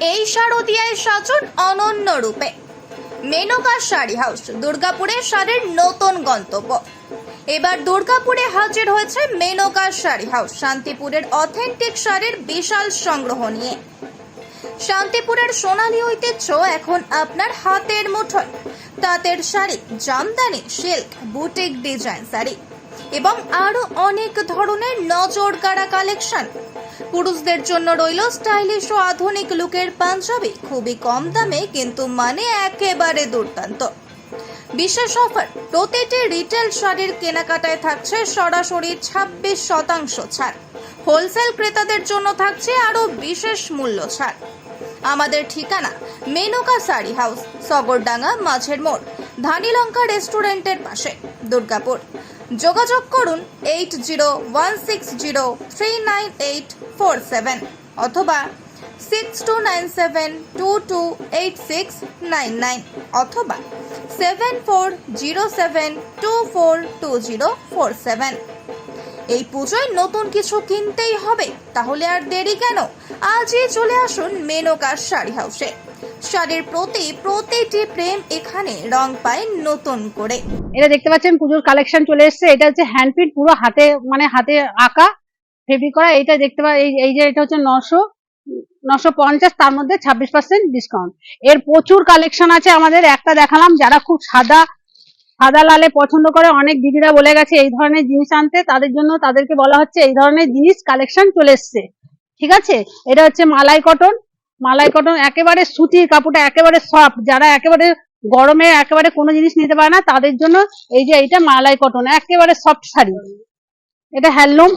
এই শারদিয়ায় সাজুন অনন্য রূপে। মেনকা শাড়ি হাউস দুর্গাপুরে শাড়ির নতুন গন্তব্য। এবার দুর্গাপুরে হাজির হয়েছে মেনকা শাড়ি হাউস, শান্তিপুরের অথেন্টিক শাড়ির বিশাল সংগ্রহ নিয়ে। শান্তিপুরের সোনালী ঐতিহ্য এখন আপনার হাতের মুঠোয়। তাঁতের sari, jamdani, silk, boutique design sari এবং আরও অনেক ধরনের নজর কাড়া কালেকশন। পুরুষদের জন্য রইল স্টাইলিশ ও আধুনিক লুকের পাঞ্জাবি। খুবই কম দামে, কিন্তু মানে একেবারে দুর্দান্ত। বিশেষ অফার, প্রতিটি রিটেল শাড়ির কেনাকাটায় থাকছে সরাসরি ছাব্বিশ শতাংশ ছাড়। হোলসেল ক্রেতাদের জন্য থাকছে আরও বিশেষ মূল্য ছাড়। আমাদের ঠিকানা, মেনকা শাড়ি হাউস, সগরডাঙ্গা, মাঝের মোড়, ধানিলঙ্কা রেস্টুরেন্টের পাশে, দুর্গাপুর। যোগাযোগ করুন, eight zero one six zero three nine eight four seven অথবা six two nine seven two two eight six nine nine অথবা seven four zero seven two four two zero four seven এই পুজোয় নতুন কিছু কিনতেই হবে, তাহলে আর দেরি কেন? আজই চলে আসুন মেনকার শাড়ি হাউসে। শাড়ির প্রতি প্রতিটি প্রেম এখানে রং পায় নতুন করে। এটা দেখতে পাচ্ছেন পুজোর কালেকশন চলে এসেছে, এটা হচ্ছে হ্যান্ডপ্রিন্ট পুরো হাতে মানে হাতে আঁকা। ফেব্রিক করা এটা দেখতে পা এই এই যে এটা হচ্ছে নশো নশো পঞ্চাশ, তার মধ্যে ছাব্বিশ পার্সেন্ট ডিসকাউন্ট এর প্রচুর কালেকশন আছে আমাদের, একটা দেখালাম, যারা খুব সাদা সাদা লালে পছন্দ করে, অনেক দিদিরা বলে গেছে এই ধরনের জিনিস আনতে, তাদের জন্য তাদেরকে বলা হচ্ছে এই ধরনের জিনিস কালেকশন চলে এসছে। ঠিক আছে? এটা হচ্ছে মালাই কটন মালাই কটন একেবারে সুতির কাপড়টা, একেবারে সফট যারা একেবারে গরমে, একেবারে কোনো জিনিস নিতে পারে না, তাদের জন্য এই যে এইটা মালাই কটন, একেবারে সফট শাড়ি। এটা হ্যান্ডলুম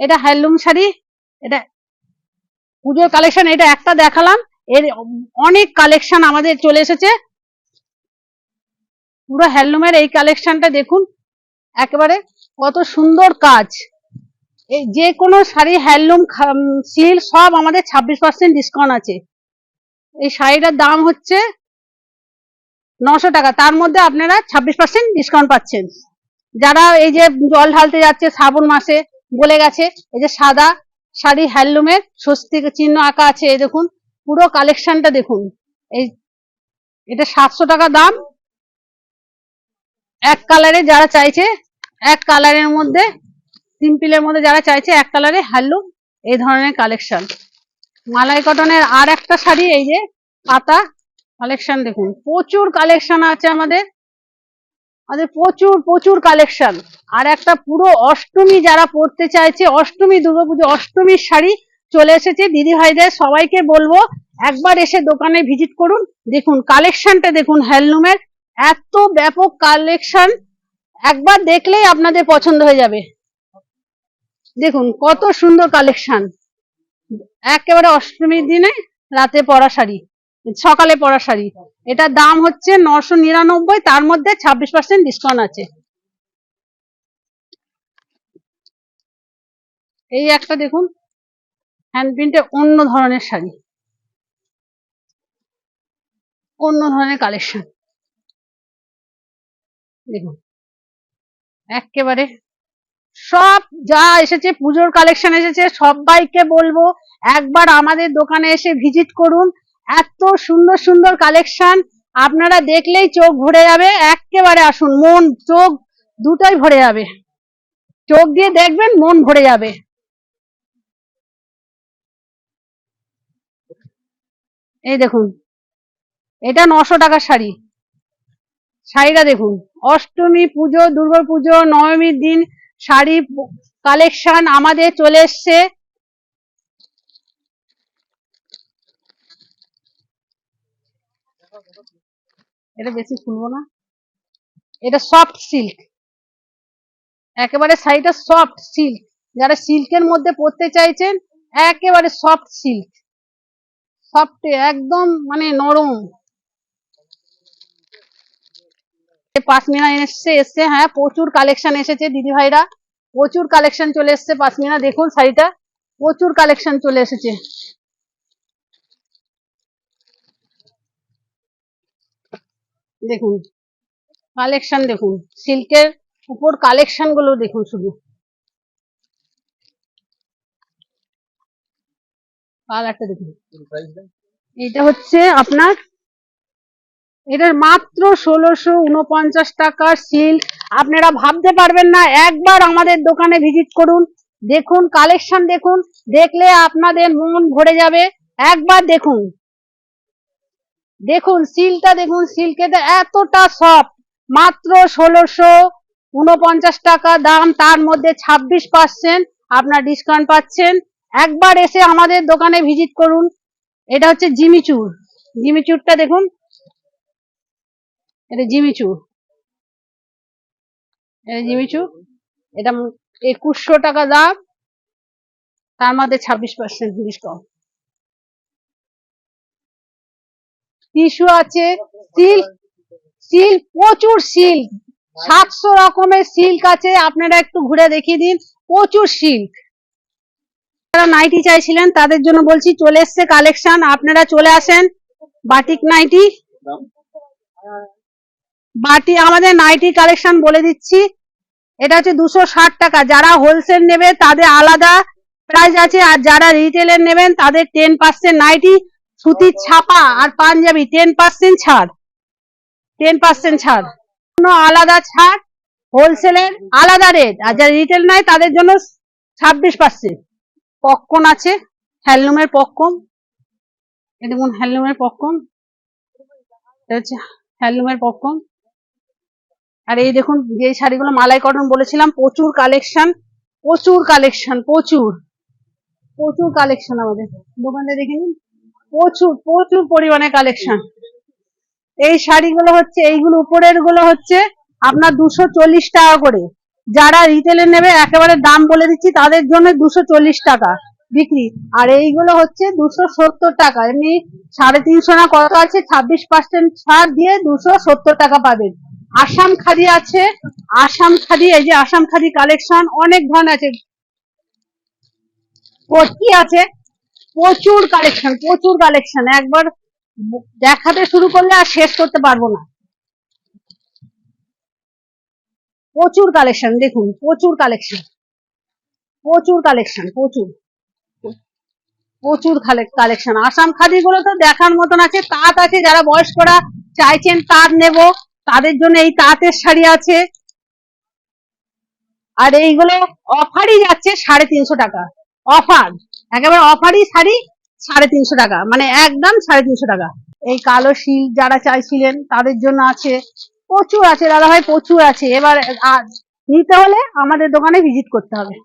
এটা হ্যান্ডলুম শাড়ি, এটা পুজোর কালেকশন এটা একটা দেখালাম। এর অনেক কালেকশন আমাদের চলে এসেছে। পুরো হ্যান্ডলুমের এই কালেকশনটা দেখুন। একেবারে কত সুন্দর কাজ। এই যে কোনো শাড়ি হ্যান্ডলুম সিল, সব আমাদের ছাব্বিশ পার্সেন্ট ডিসকাউন্ট আছে। এই শাড়িটার দাম হচ্ছে নশো টাকা। তার মধ্যে আপনারা ছাব্বিশ পার্সেন্ট ডিসকাউন্ট পাচ্ছেন। যারা এই যে জল ঢালতে যাচ্ছে শ্রাবণ মাসে বলে গেছে। এই যে সাদা শাড়ি হ্যান্ডলুমের স্বস্তিক চিহ্ন আঁকা আছে, এই দেখুন, পুরো কালেকশনটা দেখুন। এই এটা সাতশো টাকা দাম। এক কালারে যারা চাইছে, এক কালারের মধ্যে সিম্পলের মধ্যে যারা চাইছে, এক কালারে হ্যান্ডলুম, এই ধরনের কালেকশন মালাই কটনের আর একটা শাড়ি, এই যে পাতা কালেকশন দেখুন। প্রচুর কালেকশন আছে আমাদের। আমাদের প্রচুর প্রচুর কালেকশন আর একটা পুরো অষ্টমী যারা পড়তে চাইছে, অষ্টমী দুর্গাপুজো অষ্টমীর শাড়ি চলে এসেছে। দিদি ভাইদের সবাইকে বলব, একবার এসে দোকানে ভিজিট করুন। দেখুন কালেকশনটা দেখুন হ্যান্ডলুমের এত ব্যাপক কালেকশন একবার দেখলেই আপনাদের পছন্দ হয়ে যাবে। দেখুন, কত সুন্দর কালেকশন একেবারে অষ্টমীর দিনে রাতে পরা শাড়ি। সকালে পরা শাড়ি। এটার দাম হচ্ছে নশো নিরানব্বই, তার মধ্যে ছাব্বিশ পার্সেন্ট ডিসকাউন্ট আছে। এই একটা দেখুন হ্যান্ড প্রিন্টে অন্য ধরনের শাড়ি। অন্য ধরনের কালেকশন দেখুন, একেবারে সব যা এসেছে, পুজোর কালেকশন এসেছে, সবাইকে বলব, একবার আমাদের দোকানে এসে ভিজিট করুন। এত সুন্দর সুন্দর কালেকশন আপনারা দেখলেই চোখ ভরে যাবে। একেবারে আসুন, মন, চোখ দুটাই ভরে যাবে। চোখ দিয়ে দেখবেন, মন ভরে যাবে। এই দেখুন, এটা নশো টাকার শাড়ি। শাড়িটা দেখুন, অষ্টমী পুজো, দুর্গা পুজো, নবমীর দিন শাড়ি কালেকশন আমাদের চলে এসছে। এটা বেশি খুলবো না। এটা সফট সিল্ক একেবারে শাড়িটা সফট সিল্ক যারা সিল্কের মধ্যে পরতে চাইছেন, একেবারে সফট সিল্ক সফট একদম মানে নরম। পাশমিনা এসছে এসছে হ্যাঁ প্রচুর কালেকশন এসেছে দিদি ভাইরা প্রচুর কালেকশন চলে এসছে পাশমিনা দেখুন শাড়িটা প্রচুর কালেকশন চলে এসেছে। দেখুন কালেকশন দেখুন সিল্কের উপর কালেকশনগুলো দেখুন শুধু। কালারটা দেখুন। এটা হচ্ছে আপনার এটার মাত্র ষোলোশো উনপঞ্চাশ টাকার সিল্ক আপনারা ভাবতে পারবেন না একবার আমাদের দোকানে ভিজিট করুন দেখুন কালেকশন দেখুন দেখলে আপনাদের মন ভরে যাবে। একবার দেখুন। দেখুন, সিলটা দেখুন সিল্কেটা এতটা সফট মাত্র ষোলোশো উনপঞ্চাশ টাকা দাম, তার মধ্যে ছাব্বিশ পার্সেন্ট আপনার ডিসকাউন্ট পাচ্ছেন। একবার এসে আমাদের দোকানে ভিজিট করুন। এটা হচ্ছে জিমিচুর জিমিচুরটা দেখুন। এটা জিমিচুর এটা জিমিচুর এটা একুশশো টাকা দাম, তার মধ্যে ছাব্বিশ পার্সেন্ট ডিসকাউন্ট টিস্যু আছে সিল্ক সিল্ক প্রচুর সিল্ক সাতশো রকমের সিল্ক আছে, আপনারা একটু ঘুরে দেখিয়ে দিন, প্রচুর সিল্ক যারা নাইটি চাইছিলেন, তাদের জন্য বলছি, চলে এসছে কালেকশন আপনারা চলে আসেন বাটিক নাইটি বাটি আমাদের নাইটি কালেকশন বলে দিচ্ছি, এটা হচ্ছে দুশো ষাট টাকা, যারা হোলসেল নেবে, তাদের আলাদা প্রাইস আছে, আর যারা রিটেলের নেবেন, তাদের টেন পার্সেন্ট নাইটি সুতির ছাপা আর পাঞ্জাবি টেন পার্সেন্ট ছাড়। টেন পার্সেন্ট ছাড়। কোনো আলাদা ছাড় হোলসেলের আলাদা রেট আর যারা রিটেল নেয়, তাদের জন্য ছাব্বিশ পার্সেন্ট পপকর্ন আছে হ্যান্ডলুমের এটা দেখুন হ্যান্ডলুমের এটা হচ্ছে হ্যান্ডলুমের আর এই দেখুন, যে শাড়িগুলো মালাই কটন বলেছিলাম, প্রচুর কালেকশন প্রচুর কালেকশন প্রচুর। প্রচুর কালেকশন আমাদের। দোকানে দেখে নিন। প্রচুর প্রচুর পরিমাণে কালেকশন এই শাড়িগুলো হচ্ছে, এইগুলো উপরেরগুলো হচ্ছে আপনার দুশো চল্লিশ টাকা করে। যারা রিটেলে নেবে, একেবারে দাম বলে দিচ্ছি, তাদের জন্য দুশো চল্লিশ টাকা বিক্রি। আর এইগুলো হচ্ছে দুশো সত্তর টাকা। এমনি সাড়ে তিনশো না কত আছে? ছাব্বিশ পার্সেন্ট ছাড় দিয়ে দুশো সত্তর টাকা পাবেন। আসাম খাদি আছে, আসাম খাদি, এই যে আসাম খাদি কালেকশন অনেক ধরনের আছে। কুর্তি আছে প্রচুর কালেকশন প্রচুর কালেকশন একবার দেখাতে শুরু করলে আর শেষ করতে পারব না। প্রচুর কালেকশন দেখুন, প্রচুর কালেকশন প্রচুর কালেকশন প্রচুর। প্রচুর কালেকশন আসাম খাদি গুলো তো দেখার মতন আছে। তাঁত আছে, যারা বয়স্করা চাইছেন তাঁত নেব, তাদের জন্য এই তাঁতের শাড়ি আছে। আর এইগুলো অফারই যাচ্ছে সাড়ে তিনশো টাকা। অফার। একেবারে অফারই শাড়ি সাড়ে তিনশো টাকা। মানে একদম সাড়ে তিনশো টাকা। এই কালো শিল যারা চাইছিলেন, তাদের জন্য আছে। প্রচুর আছে দাদা ভাই প্রচুর আছে। এবার নিতে হলে আমাদের দোকানে ভিজিট করতে হবে।